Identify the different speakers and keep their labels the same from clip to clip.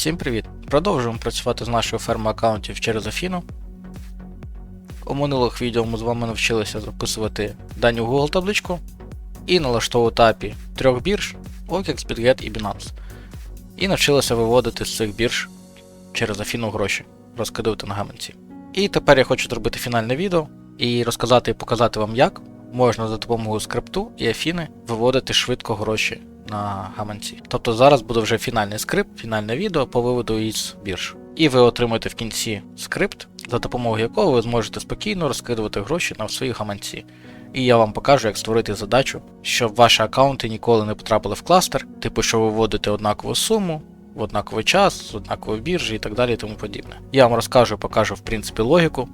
Speaker 1: Всім привіт! Продовжуємо працювати з нашою фермою аккаунтів через Афіну. У минулих відео ми з вами навчилися записувати дані в Google табличку і налаштовувати API трьох бірж OKEX, BitGet і Binance. І навчилися виводити з цих бірж через Афіну гроші, розкидувати на гаманці. І тепер я хочу зробити фінальне відео і розказати і показати вам, як можна за допомогою скрипту і Афіни виводити швидко гроші на гаманці. Тобто зараз буде вже фінальний скрипт, фінальне відео по виводу із бірж. І ви отримаєте в кінці скрипт, за допомогою якого ви зможете спокійно розкидувати гроші на свої гаманці. І я вам покажу, як створити задачу, щоб ваші аккаунти ніколи не потрапили в кластер, типу, що ви вводите однакову суму, в однаковий час, з однакової біржі і так далі і тому подібне. Я вам розкажу, покажу в принципі логіку,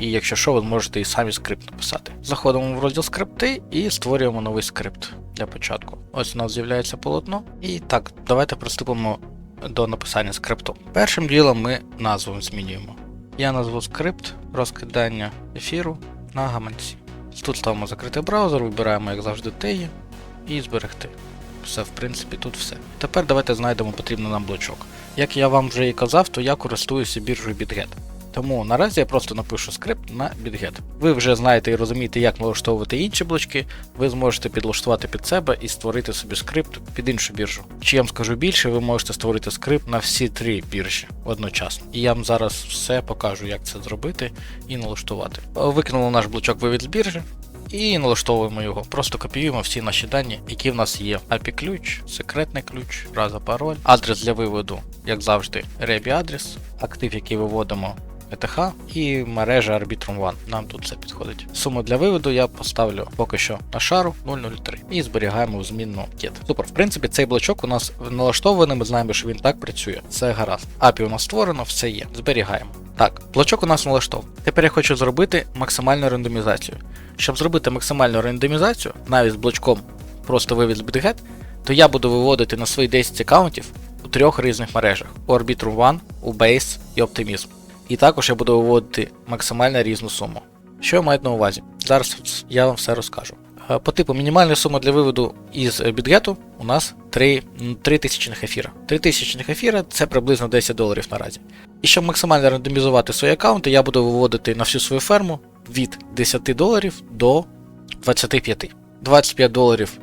Speaker 1: і якщо що, ви зможете і самі скрипт написати. Заходимо в розділ скрипти і створюємо новий скрипт для початку. Ось у нас з'являється полотно. І так, давайте приступимо до написання скрипту. Першим ділом ми назву змінюємо. Я назву скрипт розкидання ефіру на гаманці. Тут ставимо закритий браузер, вибираємо, як завжди, теї і зберегти. Все, в принципі, тут все. Тепер давайте знайдемо потрібний нам блочок. Як я вам вже і казав, то я користуюся біржею BitGet. Тому наразі я просто напишу скрипт на BitGet. Ви вже знаєте і розумієте, як налаштовувати інші блочки, ви зможете підлаштувати під себе і створити собі скрипт під іншу біржу. Чи я вам скажу більше, ви можете створити скрипт на всі три біржі одночасно. І я вам зараз все покажу, як це зробити і налаштувати. Викинули наш блочок вивід з біржі. І налаштовуємо його. Просто копіюємо всі наші дані, які в нас є. API ключ, секретний ключ, фраза пароль, адрес для виводу, як завжди, ребі адрес, актив, який виводимо. ETH і мережа Arbitrum One. Нам тут все підходить. Суму для виводу я поставлю поки що на шару 003 і зберігаємо в змінну get. Супер, в принципі, цей блочок у нас налаштований, ми знаємо, що він так працює. Це гаразд. API у нас створено, все є. Зберігаємо. Так, блочок у нас налаштований. Тепер я хочу зробити максимальну рандомізацію. Щоб зробити максимальну рандомізацію, навіть з блочком просто вивід з BitGet, то я буду виводити на свої 10 аккаунтів у трьох різних мережах: у Arbitrum One, у Base і Optimism. І також я буду виводити максимально різну суму. Що я маю на увазі? Зараз я вам все розкажу. Е, По типу мінімальна сума для виводу із бюджету у нас 3, 3 тисячних ефіра. 3 тисячних ефіра це приблизно 10 доларів наразі. І щоб максимально рандомізувати свої аккаунти, я буду виводити на всю свою ферму від 10 доларів до 25. 25 доларів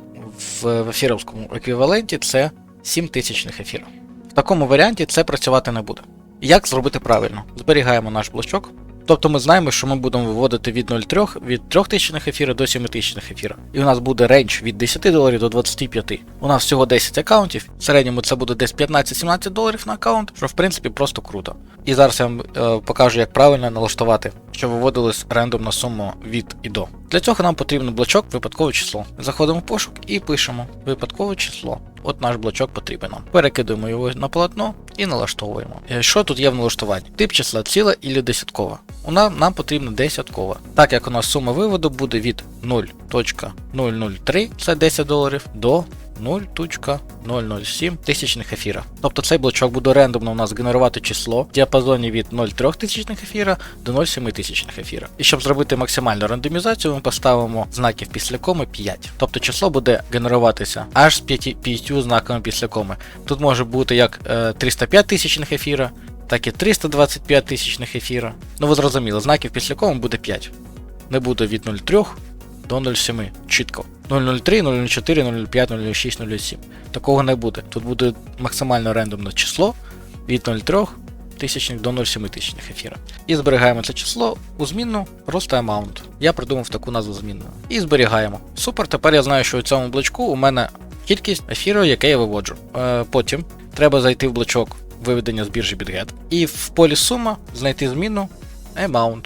Speaker 1: в ефіровському еквіваленті це 7 тисячних ефірів. В такому варіанті це працювати не буде. Як зробити правильно? Зберігаємо наш блочок. Тобто ми знаємо, що ми будемо виводити від 0,3 від 3000 ефіра до 7000 ефіра. І у нас буде рейндж від 10 доларів до 25. У нас всього 10 аккаунтів. В середньому це буде десь 15-17 доларів на аккаунт, що в принципі просто круто. І зараз я вам е, покажу, як правильно налаштувати, щоб виводилась рандомна сума від і до. Для цього нам потрібен блочок випадкове число. Заходимо в пошук і пишемо випадкове число. От наш блочок потрібен нам. Перекидуємо його на полотно і налаштовуємо. Е, Що тут є в налаштуванні? Тип числа ціла і десяткова. У нас нам потрібна десяткова. Так як у нас сума виводу буде від 0.003, це 10 доларів, до 0.007 тисячних ефіра. Тобто цей блочок буде рандомно у нас генерувати число в діапазоні від 0,3 тисячних ефіра до 0,7 тисячних ефіра. І щоб зробити максимальну рандомізацію, ми поставимо знаків після коми 5. Тобто число буде генеруватися аж з 5, 5 знаками після коми. Тут може бути як е, 305 тисячних ефіра, так і 325 тисячних ефіра. Ну ви зрозуміли, знаків після коми буде 5. Не буде від 0,3 до 0,7. Чітко. 003, 004, 005, 006, 007. Такого не буде. Тут буде максимально рандомне число від 0,3 тисячних до 0,7 тисячних ефіра. І зберігаємо це число у змінну просто amount. Я придумав таку назву змінну. І зберігаємо. Супер, тепер я знаю, що у цьому блочку у мене кількість ефіру, яке я виводжу. Е, потім треба зайти в блочок виведення з біржі BitGet. І в полі сума знайти змінну amount.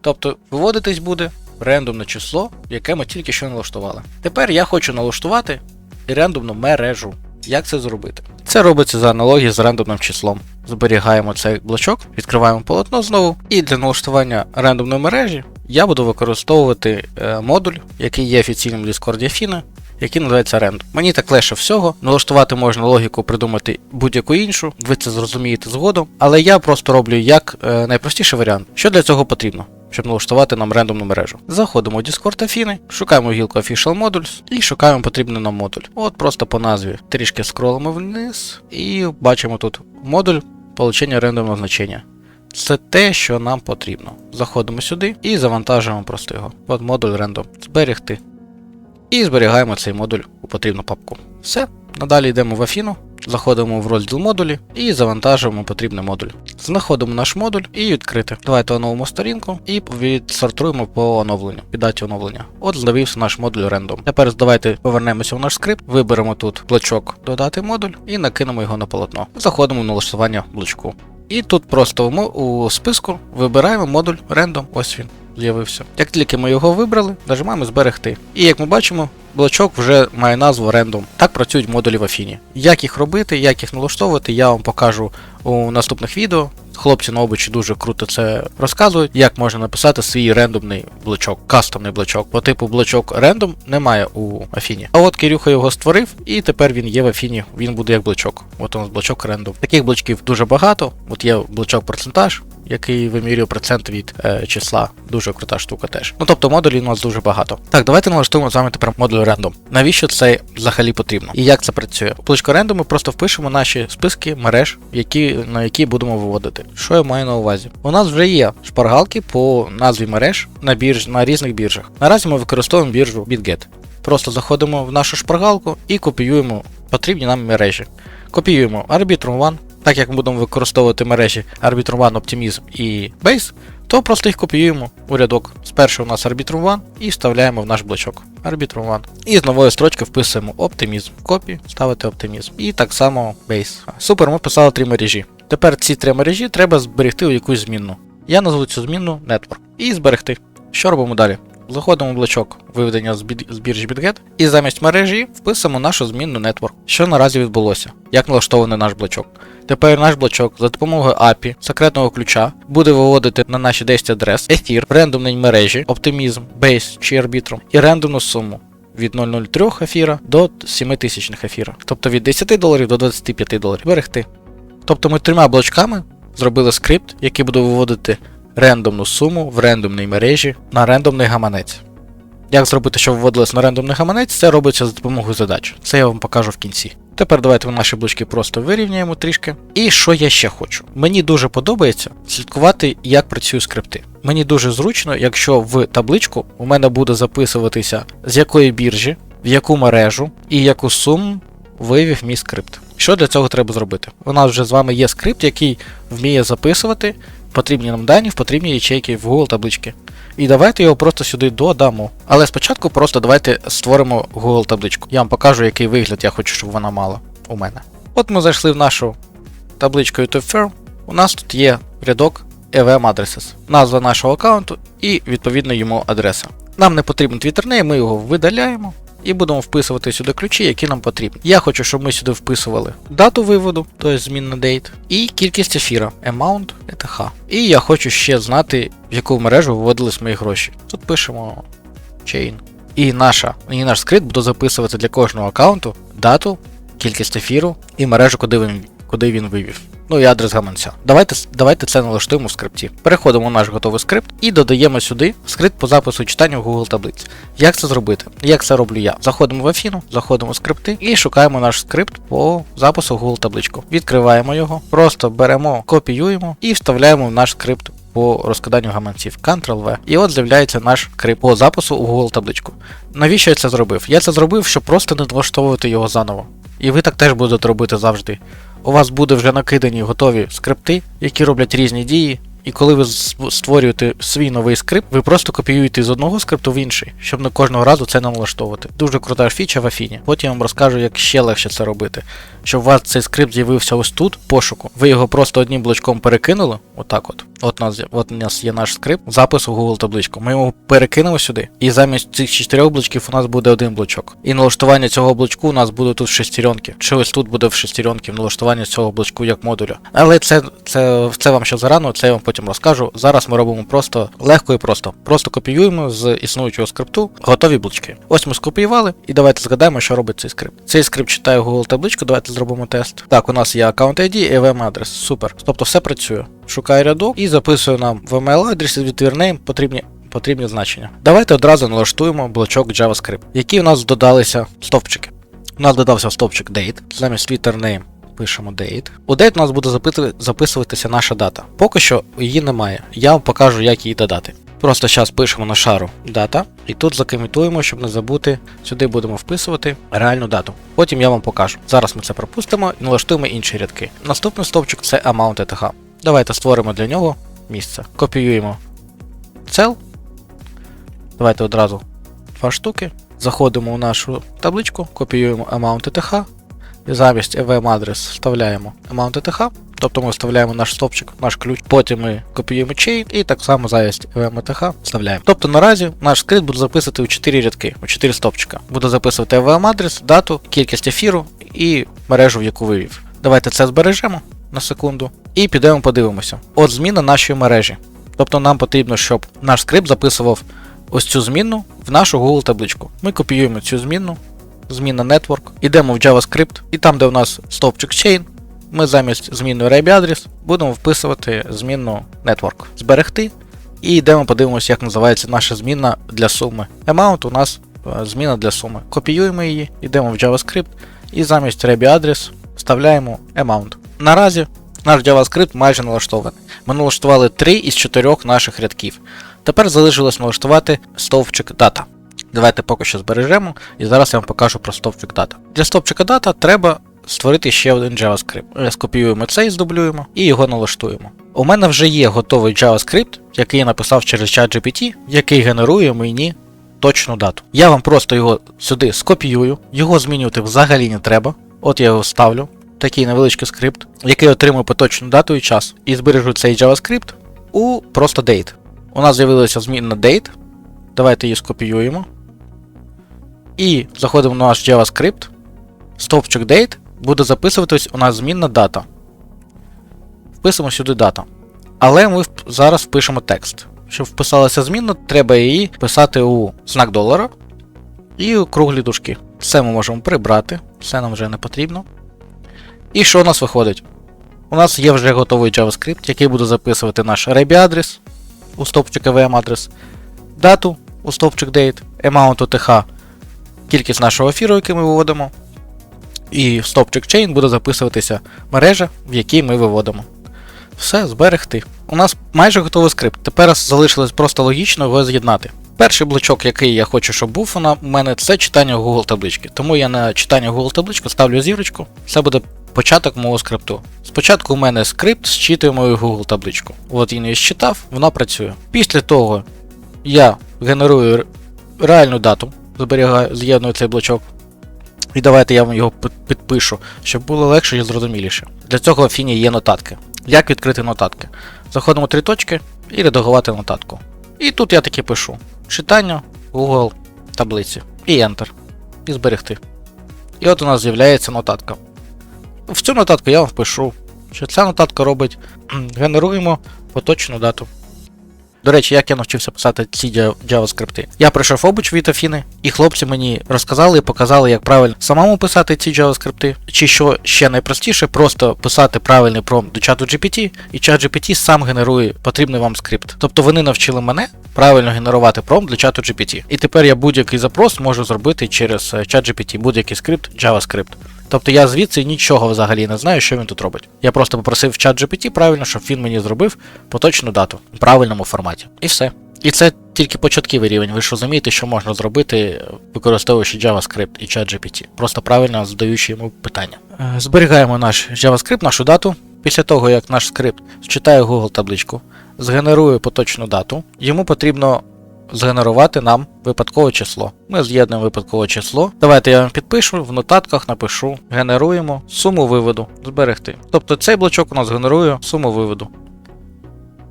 Speaker 1: Тобто виводитись буде рандомне число, яке ми тільки що налаштували. Тепер я хочу налаштувати рандомну мережу. Як це зробити? Це робиться за аналогією з рандомним числом. Зберігаємо цей блочок, відкриваємо полотно знову. І для налаштування рандомної мережі я буду використовувати е, модуль, який є офіційним в Discord Афіни, який називається Random. Мені так легше всього. Налаштувати можна логіку придумати будь-яку іншу, ви це зрозумієте згодом. Але я просто роблю як е, найпростіший варіант. Що для цього потрібно? Щоб налаштувати нам рандомну мережу. Заходимо в Discord Афіни, шукаємо гілку Official Modules і шукаємо потрібний нам модуль. От просто по назві трішки скролимо вниз і бачимо тут модуль получення рандомного значення. Це те, що нам потрібно. Заходимо сюди і завантажуємо просто його. От модуль рандом. Зберегти. І зберігаємо цей модуль у потрібну папку. Все. Надалі йдемо в Афіну, заходимо в розділ модулі і завантажуємо потрібний модуль. Знаходимо наш модуль і відкрити. Давайте оновимо сторінку і відсортуємо по оновленню, під даті оновлення. От завівся наш модуль рендом. Тепер давайте повернемося в наш скрипт, виберемо тут блочок додати модуль і накинемо його на полотно. Заходимо в налаштування блочку. І тут просто у списку вибираємо модуль random. Ось він з'явився. Як тільки ми його вибрали, нажимаємо зберегти. І як ми бачимо, блочок вже має назву random. Так працюють модулі в Афіні. Як їх робити, як їх налаштовувати, я вам покажу у наступних відео. Хлопці на обичі дуже круто це розказують, як можна написати свій рендомний блочок, кастомний блочок. По типу блочок рендом немає у Афіні. А от Кирюха його створив, і тепер він є в Афіні, він буде як блочок. От у нас блочок рендом. Таких блочків дуже багато. От є блочок процентаж, який вимірює процент від е, числа. Дуже крута штука теж. Ну тобто модулів у нас дуже багато. Так, давайте налаштуємо з вами тепер модуль рендом. Навіщо це взагалі потрібно? І як це працює? У блочку рендом ми просто впишемо наші списки мереж, які, на які будемо виводити. Що я маю на увазі? У нас вже є шпаргалки по назві мереж на бірж на різних біржах. Наразі ми використовуємо біржу BitGet. Просто заходимо в нашу шпаргалку і копіюємо потрібні нам мережі. Копіюємо Arbitrum One, так як ми будемо використовувати мережі Arbitrum One, Optimism і Base, то просто їх копіюємо у рядок. Спершу у нас Arbitrum One і вставляємо в наш блочок Arbitrum One. І з нової строчки вписуємо Optimism. Копі, ставити Optimism. І так само Base. Супер, ми писали три мережі. Тепер ці три мережі треба зберегти у якусь змінну. Я назву цю змінну Network. І зберегти. Що робимо далі? Заходимо в блочок виведення з, BitGet і замість мережі вписуємо нашу змінну Network. Що наразі відбулося? Як налаштований наш блочок? Тепер наш блочок за допомогою API, секретного ключа, буде виводити на наші 10 адрес ефір, рендомні мережі, Optimism, Base чи Arbitrum і рендомну суму від 0,03 ефіра до 7000 ефіра. Тобто від 10 доларів до 25 доларів. Берегти. Тобто ми трьома блочками зробили скрипт, який буде виводити рендомну суму в рендомній мережі на рендомний гаманець. Як зробити, щоб виводилось на рендомний гаманець, це робиться за допомогою задач. Це я вам покажу в кінці. Тепер давайте ми наші блочки просто вирівняємо трішки. І що я ще хочу? Мені дуже подобається слідкувати, як працюють скрипти. Мені дуже зручно, якщо в табличку у мене буде записуватися з якої біржі, в яку мережу і яку суму вивів мій скрипт. Що для цього треба зробити? У нас вже з вами є скрипт, який вміє записувати потрібні нам дані в потрібні ячейки в Google таблички. І давайте його просто сюди додамо. Але спочатку просто давайте створимо Google табличку. Я вам покажу, який вигляд я хочу, щоб вона мала у мене. От ми зайшли в нашу табличку YouTube Firm. У нас тут є рядок EVM Addresses, назва нашого аккаунту і відповідно йому адреса. Нам не потрібен твіттернейм, ми його видаляємо і будемо вписувати сюди ключі, які нам потрібні. Я хочу, щоб ми сюди вписували дату виводу, тобто змінна date, і кількість ефіра, amount, ETH. І я хочу ще знати, в яку мережу виводились мої гроші. Тут пишемо chain. І наша, і наш скрипт буде записувати для кожного аккаунту дату, кількість ефіру і мережу, куди він, куди він вивів. Ну і адрес гаманця. Давайте, давайте це налаштуємо в скрипті. Переходимо в наш готовий скрипт і додаємо сюди скрипт по запису і читанню в Google таблиць. Як це зробити? Як це роблю я? Заходимо в Афіну, заходимо в скрипти і шукаємо наш скрипт по запису в Google табличку. Відкриваємо його, просто беремо, копіюємо і вставляємо в наш скрипт по розкладанню гаманців Ctrl-V. І от з'являється наш скрипт по запису у Google табличку. Навіщо я це зробив? Я це зробив, щоб просто не налаштовувати його заново. І ви так теж будете робити завжди. У вас буде вже накидані готові скрипти, які роблять різні дії. І коли ви створюєте свій новий скрипт, ви просто копіюєте з одного скрипту в інший, щоб не кожного разу це налаштовувати. Дуже крута фіча в Афіні. Потім я вам розкажу, як ще легше це робити. Щоб у вас цей скрипт з'явився ось тут, пошуку. Ви його просто одним блочком перекинули, отак от. От у нас, от у нас є наш скрипт запису в Google табличку. Ми його перекинемо сюди, і замість цих чотирьох блочків у нас буде один блочок. І налаштування цього блочку у нас буде тут в шестеренки. Чи ось тут буде в шестеренки налаштування цього блочку як модуля. Але це, це, це вам ще зарано, це я вам потім розкажу. Зараз ми робимо просто легко і просто. Просто копіюємо з існуючого скрипту готові блочки. Ось ми скопіювали, і давайте згадаємо, що робить цей скрипт. Цей скрипт читає Google табличку. Давайте Давайте зробимо тест. Так, у нас є аккаунт ID і VM адрес. Супер. Тобто все працює. Шукаю рядок і записую нам в email адресі від name потрібні. Потрібні значення. Давайте одразу налаштуємо блочок JavaScript, які у нас додалися стовпчики. У нас додався стовпчик date, замість liter name пишемо date. У date у нас буде записуватися наша дата. Поки що її немає. Я вам покажу, як її додати. Просто зараз пишемо на шару дата, і тут закомітуємо, щоб не забути. Сюди будемо вписувати реальну дату. Потім я вам покажу. Зараз ми це пропустимо і налаштуємо інші рядки. Наступний стовпчик це amount ETH. Давайте створимо для нього місце. Копіюємо cell. Давайте одразу два штуки. Заходимо у нашу табличку, копіюємо amount ETH. І замість EVM адрес вставляємо amount ETH. Тобто ми вставляємо наш стопчик, наш ключ, потім ми копіюємо chain і так само замість EVM вставляємо. Тобто наразі наш скрипт буде записувати у 4 рядки, у 4 стопчика. Буде записувати EVM адрес, дату, кількість ефіру і мережу, в яку вивів. Давайте це збережемо на секунду і підемо подивимося. От зміна нашої мережі. Тобто нам потрібно, щоб наш скрипт записував ось цю змінну в нашу Google табличку. Ми копіюємо цю змінну, зміна Network, йдемо в JavaScript, і там, де у нас стовпчик chain, ми замість зміни RAB адрес будемо вписувати змінну Network. Зберегти. І йдемо подивимося, як називається наша зміна для суми. Amount у нас е, зміна для суми. Копіюємо її, йдемо в JavaScript і замість RAB адрес вставляємо amount. Наразі наш JavaScript майже налаштований. Ми налаштували 3 із 4 наших рядків. Тепер залишилось налаштувати стовпчик дата. Давайте поки що збережемо, і зараз я вам покажу про стовпчик дата. Для стовпчика дата треба створити ще один JavaScript. Скопіюємо цей, здублюємо і його налаштуємо. У мене вже є готовий JavaScript, який я написав через ChatGPT, який генерує мені точну дату. Я вам просто його сюди скопіюю, його змінювати взагалі не треба. От я його ставлю. Такий невеличкий скрипт, який отримує поточну дату і час. І збережу цей JavaScript у просто date. У нас з'явилася змінна date. Давайте її скопіюємо. І заходимо на наш JavaScript. Стовпчик date буде записуватись у нас змінна дата. Вписуємо сюди дата. Але ми зараз впишемо текст. Щоб вписалася змінна, треба її писати у знак долара і у круглі дужки. Все ми можемо прибрати, все нам вже не потрібно. І що у нас виходить? У нас є вже готовий JavaScript, який буде записувати наш RAB адрес у стовпчик VM адрес, дату у стовпчик date, amount OTH, кількість нашого ефіру, який ми виводимо. І в стовпчик chain буде записуватися мережа, в якій ми виводимо. Все, зберегти. У нас майже готовий скрипт. Тепер залишилось просто логічно його з'єднати. Перший блочок, який я хочу, щоб був у мене, це читання Google таблички. Тому я на читання Google табличку ставлю зірочку. Це буде початок мого скрипту. Спочатку у мене скрипт зчитує мою Google табличку. От він її считав, вона працює. Після того я генерую реальну дату, зберігаю, з'єдную цей блочок. І давайте я вам його підпишу, щоб було легше і зрозуміліше. Для цього в Фіні є нотатки. Як відкрити нотатки? Заходимо три точки і редагувати нотатку. І тут я таки пишу: читання Google таблиці. І Enter. І зберегти. І от у нас з'являється нотатка. В цю нотатку я вам впишу, що ця нотатка робить генеруємо поточну дату. До речі, як я навчився писати ці JavaScript. Я прийшов обуч від Афіни, і хлопці мені розказали і показали, як правильно самому писати ці JavaScript, чи що ще найпростіше, просто писати правильний промпт до чату GPT, і чат GPT сам генерує потрібний вам скрипт. Тобто вони навчили мене правильно генерувати промпт для чату GPT. І тепер я будь-який запрос можу зробити через е, чат GPT, будь-який скрипт, JavaScript. Тобто я звідси нічого взагалі не знаю, що він тут робить. Я просто попросив чат GPT правильно, щоб він мені зробив поточну дату в правильному форматі. І все. І це тільки початковий рівень. Ви ж розумієте, що можна зробити, використовуючи JavaScript і чат GPT. Просто правильно задаючи йому питання. Е, Зберігаємо наш JavaScript, нашу дату. Після того, як наш скрипт зчитає Google табличку, згенерує поточну дату, йому потрібно згенерувати нам випадкове число. Ми з'єднуємо випадкове число. Давайте я вам підпишу, в нотатках напишу, генеруємо суму виводу, зберегти. Тобто цей блочок у нас генерує суму виводу.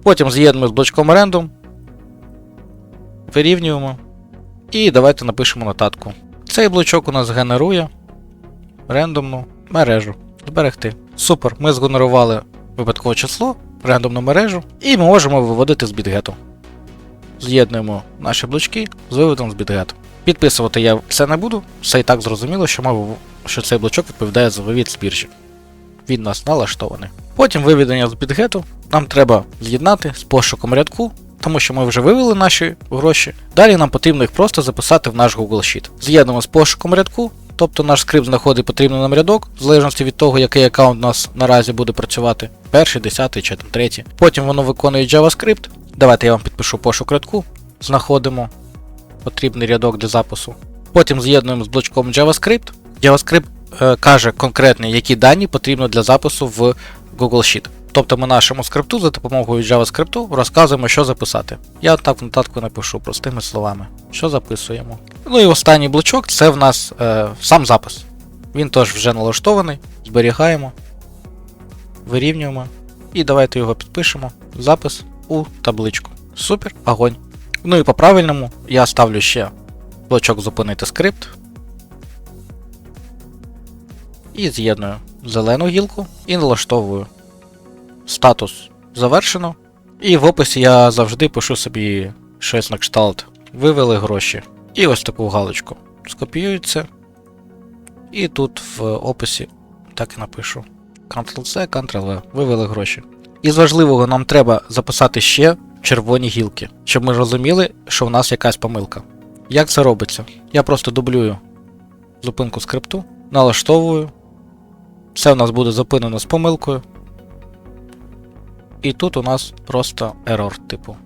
Speaker 1: Потім з'єднуємо з блочком random, вирівнюємо. І давайте напишемо нотатку. Цей блочок у нас генерує рандомну мережу. Зберегти. Супер, ми згенерували випадкове число, рандомну мережу, і ми можемо виводити з бітгету з'єднуємо наші блочки з виводом з бітгету. Підписувати я це не буду, все і так зрозуміло, що вив- що цей блочок відповідає за вивід з біржі. Він нас налаштований. Потім виведення з бітгету нам треба з'єднати з пошуком рядку, тому що ми вже вивели наші гроші. Далі нам потрібно їх просто записати в наш Google Sheet. З'єднуємо з пошуком рядку, тобто наш скрипт знаходить потрібний нам рядок, в залежності від того, який аккаунт у нас наразі буде працювати, перший, десятий чи там третій. Потім воно виконує JavaScript. Давайте я вам підпишу пошук рядку. Знаходимо потрібний рядок для запису. Потім з'єднуємо з блочком JavaScript. JavaScript е, каже конкретно, які дані потрібно для запису в Google Sheet. Тобто ми нашому скрипту за допомогою JavaScript розказуємо, що записати. Я так в нотатку напишу простими словами, що записуємо. Ну і останній блочок це в нас е, сам запис. Він теж вже налаштований, зберігаємо, вирівнюємо. І давайте його підпишемо. Запис у табличку. Супер, огонь. Ну і по правильному я ставлю ще блочок зупинити скрипт. І з'єдную зелену гілку і налаштовую статус завершено. І в описі я завжди пишу собі щось на кшталт. Вивели гроші. І ось таку галочку. Скопіюється. І тут в описі так і напишу. Ctrl-C, Ctrl-V. Вивели гроші. Із важливого нам треба записати ще червоні гілки, щоб ми розуміли, що в нас якась помилка. Як це робиться? Я просто дублюю зупинку скрипту, налаштовую. Все у нас буде зупинено з помилкою. І тут у нас просто ерор типу.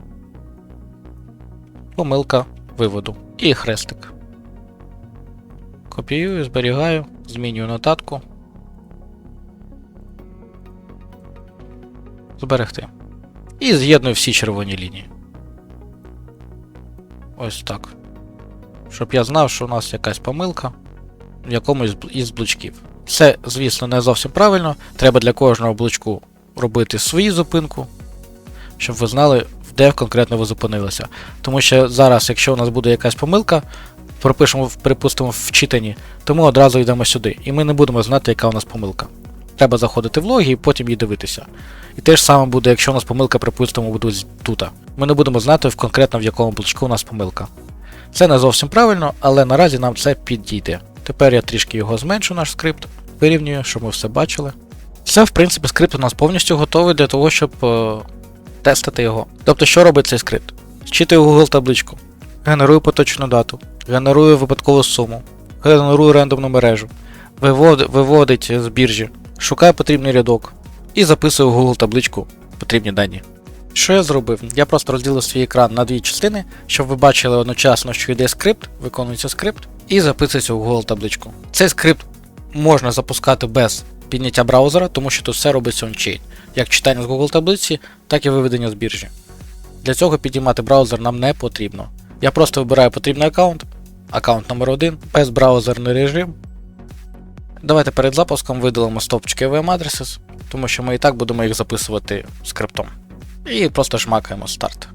Speaker 1: Помилка виводу. І хрестик. Копіюю, зберігаю, змінюю нотатку. Зберегти. І з'єдную всі червоні лінії. Ось так. Щоб я знав, що у нас якась помилка в якомусь із блочків. Це, звісно, не зовсім правильно. Треба для кожного блочку робити свою зупинку, щоб ви знали, де конкретно ви зупинилися. Тому що зараз, якщо у нас буде якась помилка, пропишемо, припустимо, в читанні, то ми одразу йдемо сюди, і ми не будемо знати, яка у нас помилка. Треба заходити в логи і потім її дивитися. І те ж саме буде, якщо у нас помилка, припустимо, буде тут. Ми не будемо знати конкретно в якому блочку у нас помилка. Це не зовсім правильно, але наразі нам це підійде. Тепер я трішки його зменшу, наш скрипт, вирівнюю, щоб ми все бачили. Все, в принципі, скрипт у нас повністю готовий для того, щоб е, тестити його. Тобто, що робить цей скрипт? Зчитує Google табличку, генерує поточну дату, генерує випадкову суму, генерує рандомну мережу, виводить, виводить з біржі, шукає потрібний рядок і записує в Google табличку потрібні дані. Що я зробив? Я просто розділив свій екран на дві частини, щоб ви бачили одночасно, що йде скрипт, виконується скрипт, і записується в Google табличку. Цей скрипт можна запускати без підняття браузера, тому що тут все робиться ончейн. Як читання з Google таблиці, так і виведення з біржі. Для цього підіймати браузер нам не потрібно. Я просто вибираю потрібний аккаунт, аккаунт номер 1 безбраузерний режим. Давайте перед запуском видалимо стопчики VM Addresses, тому що ми і так будемо їх записувати скриптом. І просто жмакаємо старт.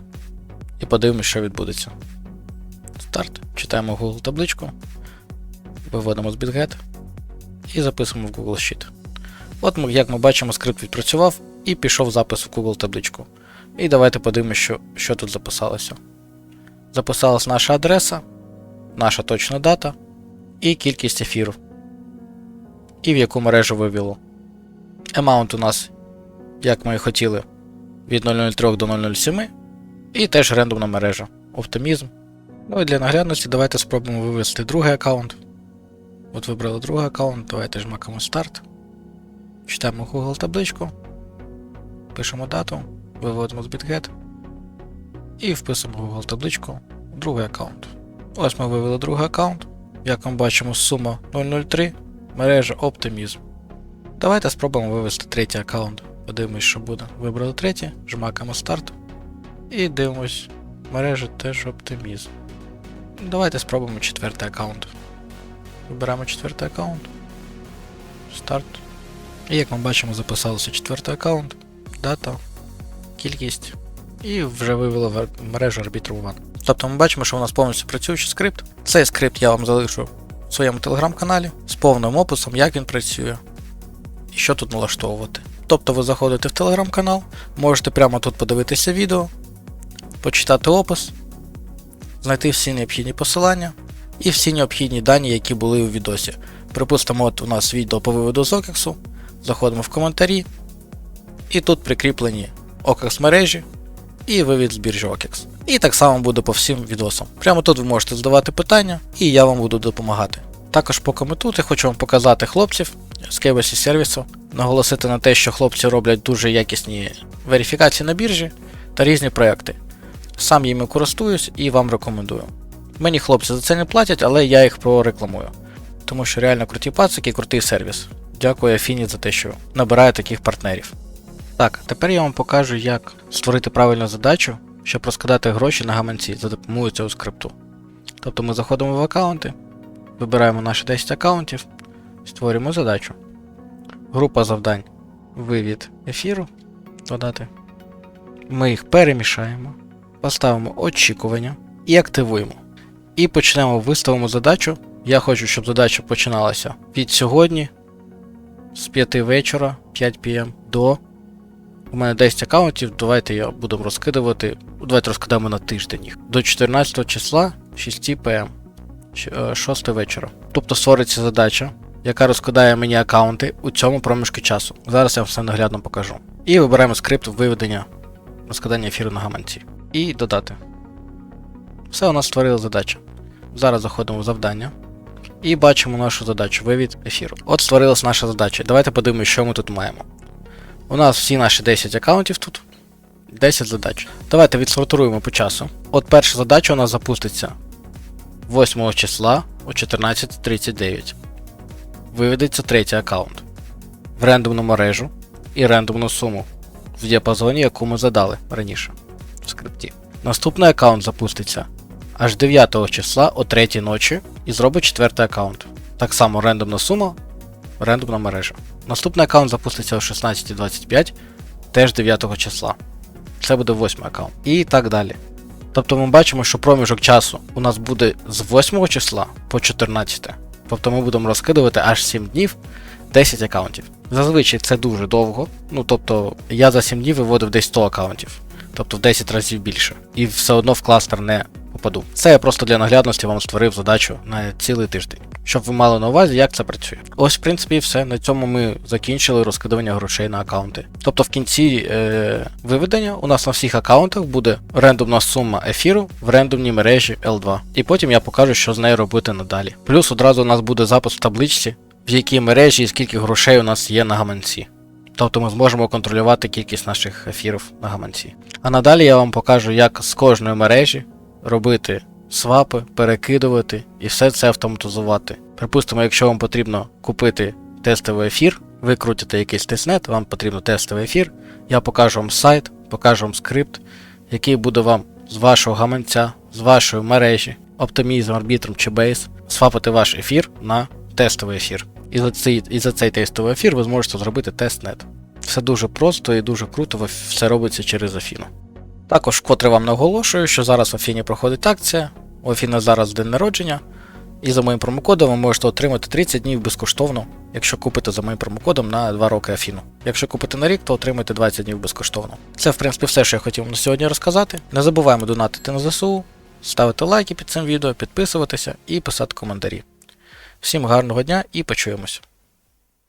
Speaker 1: І подивимося, що відбудеться. Старт. Читаємо Google табличку, виводимо з BitGet і записуємо в Google Sheet. От як ми бачимо, скрипт відпрацював і пішов запис в Google табличку. І давайте подивимося, що, що тут записалося. Записалась наша адреса, наша точна дата і кількість ефіру. І в яку мережу вивело. Amount у нас, як ми і хотіли, від 003 до 007. І теж рандомна мережа. Оптимізм. Ну і для наглядності давайте спробуємо вивести другий аккаунт. От вибрали другий аккаунт, давайте жмакаємо старт. Читаємо Google табличку. Пишемо дату, виводимо з BitGet. І вписуємо Google табличку другий аккаунт. Ось ми вивели другий аккаунт. Як ми бачимо, сума 003, мережа Optimism. Давайте спробуємо вивести третій аккаунт. Подивимось, що буде. Вибрали третій, жмакаємо старт. І дивимось. Мережа теж Optimism. Давайте спробуємо четвертий аккаунт. Вибираємо четвертий аккаунт. Старт. І як ми бачимо, записалося четвертий аккаунт, дата, кількість. І вже вивело в мережу Arbitrum One. Тобто ми бачимо, що у нас повністю працюючий скрипт. Цей скрипт я вам залишу в своєму телеграм-каналі з повним описом, як він працює і що тут налаштовувати. Тобто ви заходите в телеграм-канал, можете прямо тут подивитися відео, почитати опис, знайти всі необхідні посилання і всі необхідні дані, які були у відосі. Припустимо, от у нас відео по виводу з OKEX, заходимо в коментарі, і тут прикріплені OKEX мережі і вивід з біржі OKEX. І так само буде по всім відосам. Прямо тут ви можете задавати питання, і я вам буду допомагати. Також поки ми тут, я хочу вам показати хлопців з KYC сервісу, наголосити на те, що хлопці роблять дуже якісні верифікації на біржі та різні проекти. Сам їми користуюсь і вам рекомендую. Мені хлопці за це не платять, але я їх прорекламую. Тому що реально круті пацики, і крутий сервіс. Дякую Афіні за те, що набирає таких партнерів. Так, тепер я вам покажу, як створити правильну задачу, щоб розкидати гроші на гаманці за допомогою цього скрипту. Тобто ми заходимо в аккаунти, вибираємо наші 10 аккаунтів, створюємо задачу. Група завдань вивід ефіру. Додати. Ми їх перемішаємо, поставимо очікування і активуємо. І почнемо виставимо задачу. Я хочу, щоб задача починалася від сьогодні з 5 вечора, 5 пм до. У мене 10 аккаунтів, давайте я буду розкидувати. Давайте розкидаємо на тиждень їх. До 14 числа 6 пм. 6 вечора. Тобто створиться задача, яка розкидає мені аккаунти у цьому проміжку часу. Зараз я вам все наглядно покажу. І вибираємо скрипт виведення розкидання ефіру на гаманці. І додати. Все у нас створила задача. Зараз заходимо в завдання. І бачимо нашу задачу вивід ефіру. От створилась наша задача. Давайте подивимося, що ми тут маємо. У нас всі наші 10 аккаунтів тут. 10 задач. Давайте відсортуємо по часу. От перша задача у нас запуститься 8 числа о 14.39. Виведеться третій аккаунт в рендомну мережу і рендомну суму в діапазоні, яку ми задали раніше в скрипті. Наступний аккаунт запуститься аж 9 числа о 3 ночі і зробить четвертий аккаунт. Так само рандомна сума, рандомна мережа. Наступний аккаунт запуститься о 16.25, теж 9 числа. Це буде 8 аккаунт. І так далі. Тобто ми бачимо, що проміжок часу у нас буде з 8 числа по 14. Тобто ми будемо розкидувати аж 7 днів 10 аккаунтів. Зазвичай це дуже довго. Ну тобто я за 7 днів виводив десь 100 аккаунтів, тобто в 10 разів більше. І все одно в кластер не попаду. Це я просто для наглядності вам створив задачу на цілий тиждень, щоб ви мали на увазі, як це працює. Ось, в принципі, і все. На цьому ми закінчили розкидання грошей на аккаунти. Тобто в кінці е, виведення у нас на всіх аккаунтах буде рандомна сума ефіру в рандомній мережі L2. І потім я покажу, що з нею робити надалі. Плюс одразу у нас буде запис в табличці, в якій мережі і скільки грошей у нас є на гаманці. Тобто ми зможемо контролювати кількість наших ефірів на гаманці. А надалі я вам покажу, як з кожної мережі робити свапи, перекидувати і все це автоматизувати. Припустимо, якщо вам потрібно купити тестовий ефір, ви крутите якийсь тестнет, вам потрібно тестовий ефір, я покажу вам сайт, покажу вам скрипт, який буде вам з вашого гаманця, з вашої мережі, Optimism, Arbitrum чи Base, свапати ваш ефір на тестовий ефір. І за цей, і за цей тестовий ефір ви зможете зробити тестнет. Все дуже просто і дуже круто, все робиться через Афіну. Також вкотре вам наголошую, що зараз в Афіні проходить акція. У Афіни зараз день народження. І за моїм промокодом ви можете отримати 30 днів безкоштовно, якщо купите за моїм промокодом на 2 роки Афіну. Якщо купите на рік, то отримаєте 20 днів безкоштовно. Це, в принципі, все, що я хотів вам на сьогодні розказати. Не забуваємо донатити на ЗСУ, ставити лайки під цим відео, підписуватися і писати коментарі. Всім гарного дня і почуємося!